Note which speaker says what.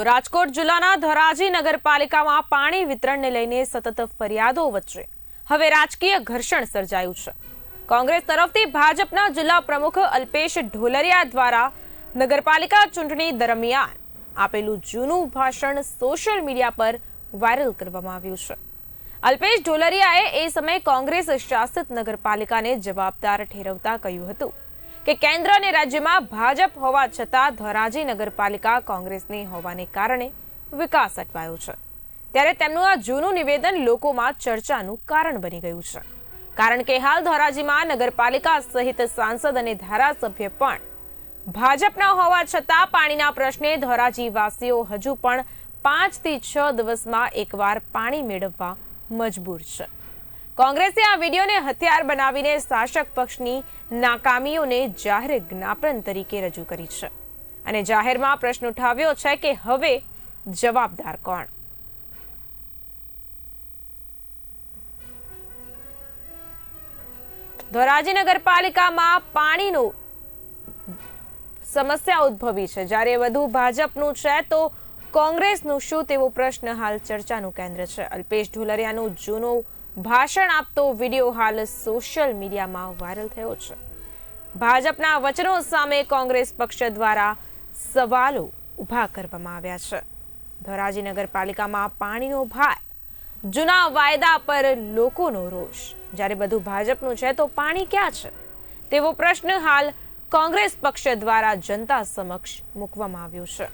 Speaker 1: તો રાજકોટ જિલ્લાના ધોરાજી નગરપાલિકામાં પાણી વિતરણને લઈને સતત ફરિયાદો વચ્ચે. હવે રાજકીય ઘર્ષણ સર્જાયું છે. કોંગ્રેસ તરફથી ભાજપના જિલ્લા પ્રમુખ અલ્પેશ ઢોલરિયા દ્વારા નગરપાલિકા ચૂંટણી દરમિયાન આપેલું જૂનું ભાષણ સોશિયલ મીડિયા પર વાયરલ કરવામાં આવ્યું છે. અલ્પેશ ઢોલરિયાએ એ સમયે કોંગ્રેસ શાસિત નગરપાલિકાને જવાબદાર ઠેરવતા કહ્યું હતું. કે કેન્દ્ર અને રાજ્યમાં ભાજપ હોવા છતાં ધોરાજી નગરપાલિકા કોંગ્રેસની હોવાને કારણે વિકાસ અટવાયો છે. ત્યારે તેમનું આ જૂનું નિવેદન લોકોમાં ચર્ચાનું કારણ બની ગયું છે. કારણ કે હાલ ધોરાજીમાં નગરપાલિકા સહિત સાંસદ અને ધારાસભ્ય પણ ભાજપના હોવા છતાં પાણીના પ્રશ્ને ધોરાજીવાસીઓ હજુ પણ પાંચથી છ દિવસમાં એકવાર પાણી મેળવવા મજબૂર છે. કોંગ્રેસે આ વિડીયોને હથિયાર બનાવીને શાસક પક્ષની નાકામીઓને જાહેર જ્ઞાપન તરીકે રજૂ કરી છે. અને જાહેરમાં પ્રશ્ન ઉઠાવ્યો છે કે હવે જવાબદાર કોણ? ધોરાજી નગરપાલિકામાં પાણીનું સમસ્યા ઉદ્ભવી છે. જ્યારે વધુ ભાજપનું છે તો કોંગ્રેસનું શું તેવો પ્રશ્ન હાલ ચર્ચાનું કેન્દ્ર છે. અલ્પેશ ઢોલરિયાનું જૂનું ભાષણ આપતો વીડિયો હાલ સોશિયલ મીડિયામાં વાયરલ થયો છે. ભાજપના વચનો સામે કોંગ્રેસ પક્ષ દ્વારા સવાલો ઊભા કરવામાં આવ્યા છે. ધોરાજી નગરપાલિકામાં પાણીનો ભાર, જૂના વાયદા પર લોકોનો રોષ. જ્યારે બધું ભાજપનું છે તો પાણી ક્યાં છે? તેવો પ્રશ્ન હાલ કોંગ્રેસ પક્ષ દ્વારા જનતા સમક્ષ મૂકવામાં આવ્યો છે.